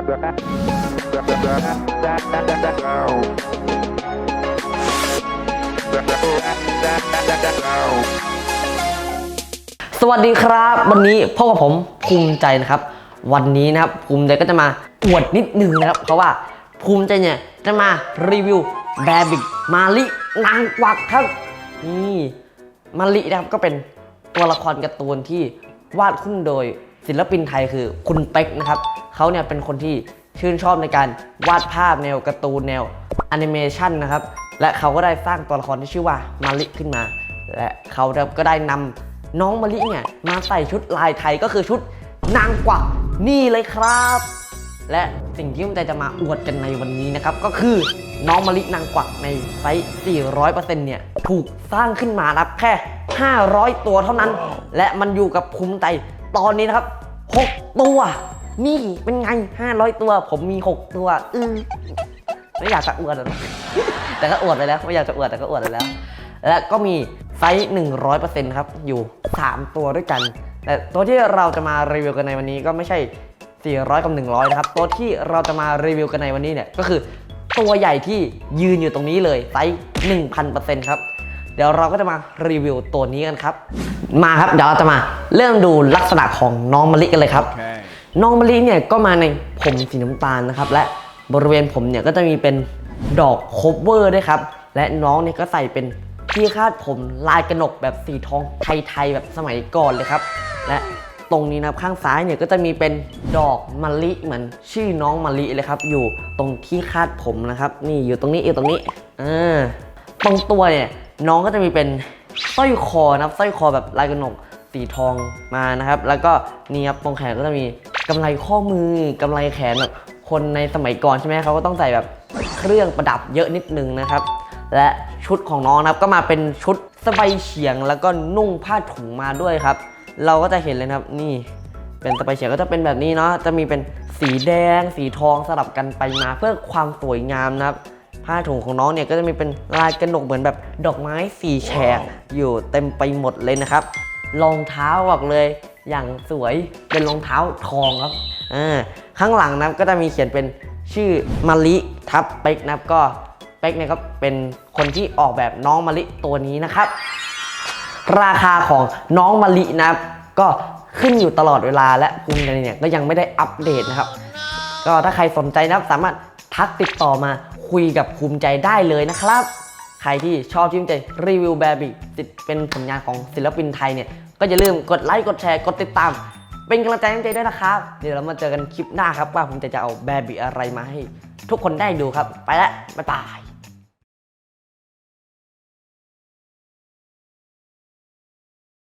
สวัสดีครับ วันนี้พบกับผมภูมิใจนะครับ วันนี้นะครับภูมิใจก็จะมาอวดนิดนึงนะครับ เพราะว่าภูมิใจเนี่ยจะมารีวิวแบบิกมาลินางกวักครับนี่มาลินะครับก็เป็นตัวละครการ์ตูนที่วาดขึ้นโดย ศิลปินไทยคือคุณเป๊กนะครับเขาเนี่ยเป็นคนที่ชื่นชอบในการวาดภาพแนวการ์ตูนแนวแอนิเมชันนะครับ และเขาก็ได้สร้างตัวละครที่ชื่อว่ามาลิขึ้นมา และเขาก็ได้นำน้องมะลิเนี่ยมาใส่ชุดลายไทยก็คือชุดนางกวักนี่เลยครับ และสิ่งที่ผมจะมาอวดกันในวันนี้นะครับ ก็คือน้องมะลินางกวักในไซส์ 400%เนี่ยถูกสร้างขึ้นมารับแค่ 500 ตัวเท่านั้น และมันอยู่กับภูมิใจ ตอนนี้นะครับ 6 ตัว นี่เป็นไง 500 ตัว ผมมี 6 ตัวอือไม่อยากจะอวดแต่ก็อวดไปแล้วไม่อยากจะอวดแต่ก็อวดไปแล้ว และก็มีไซส์100%ครับ อยู่ 3 ตัวด้วยกัน แต่ตัวที่เราจะมารีวิวกันในวันนี้ก็ไม่ใช่ 400 กับ 100 นะครับ ตัวที่เราจะมารีวิวกันในวันนี้เนี่ยก็คือตัวใหญ่ที่ยืนอยู่ตรงนี้เลยไซส์1,000%ครับ ดี๋ยวเราก็จะมารีวิวตัวนี้กันครับ มาครับเดี๋ยวเราจะมาเริ่มดูลักษณะของน้องมะลิกันเลยครับ น้องมะลิเนี่ยก็มาในผมสีน้ำตาลนะครับ และบริเวณผมเนี่ยก็จะมีเป็นดอกโคเวอร์ด้วยครับ และน้องเนี่ยก็ใส่เป็นที่คาดผมลายกระหนกแบบสีทองไทยๆแบบสมัยก่อนเลยครับ และตรงนี้นะครับข้างซ้ายเนี่ยก็จะมีเป็นดอกมะลิเหมือนชื่อน้องมะลิเลยครับ อยู่ตรงที่คาดผมนะครับ นี่อยู่ตรงนี้อยู่ตรงนี้อ่าตรงตัวเนี่ย น้องก็จะมีเป็นสร้อยคอนะครับสร้อยคอแบบลายกระหนกสีทองมานะครับ แล้วก็นี่ครับตรงแขนก็จะมีกำไรข้อมือกำไรแขนแบบคนในสมัยก่อนใช่ไหมเขาก็ต้องใส่แบบเครื่องประดับเยอะนิดนึงนะครับ และชุดของน้องนะครับก็มาเป็นชุดสบายเฉียง แล้วก็นุ่งผ้าถุงมาด้วยครับ เราก็จะเห็นเลยนะครับนี่เป็นสบายเฉียงก็จะเป็นแบบนี้เนาะจะมีเป็นสีแดง สีทองสลับกันไปมาเพื่อความสวยงามนะครับ ผ้าถุงของน้องเนี่ยก็จะมีเป็นลายกระหนกเหมือนแบบดอกไม้สีแฉกอยู่เต็มไปหมดเลยนะครับ รองเท้าบอกเลยอย่างสวยเป็นรองเท้าทองครับอ่าข้างหลังนะครับก็จะมีเขียนเป็นชื่อมะลิทับเป็กนะครับก็เป็กเนี่ยก็เป็นคนที่ออกแบบน้องมะลิตัวนี้นะครับ ราคาของน้องมะลินะครับ ก็ขึ้นอยู่ตลอดเวลาและภูมิใจเนี่ยก็ยังไม่ได้อัปเดตนะครับ ก็ถ้าใครสนใจนะครับสามารถทักติดต่อมา คุยกับภูมิใจได้เลยนะครับ ใครที่ชอบที่ภูมิใจรีวิวแบบิติดเป็นผลงานของศิลปินไทยเนี่ย ก็อย่าลืมกดไลค์กดแชร์กดติดตาม เป็นกำลังใจให้ใจด้วยนะครับ เดี๋ยวเรามาเจอกันคลิปหน้าครับว่าผมจะจะเอาแบบิอะไรมาให้ ทุกคนได้ดูครับ ไปแล้วบ๊ายบาย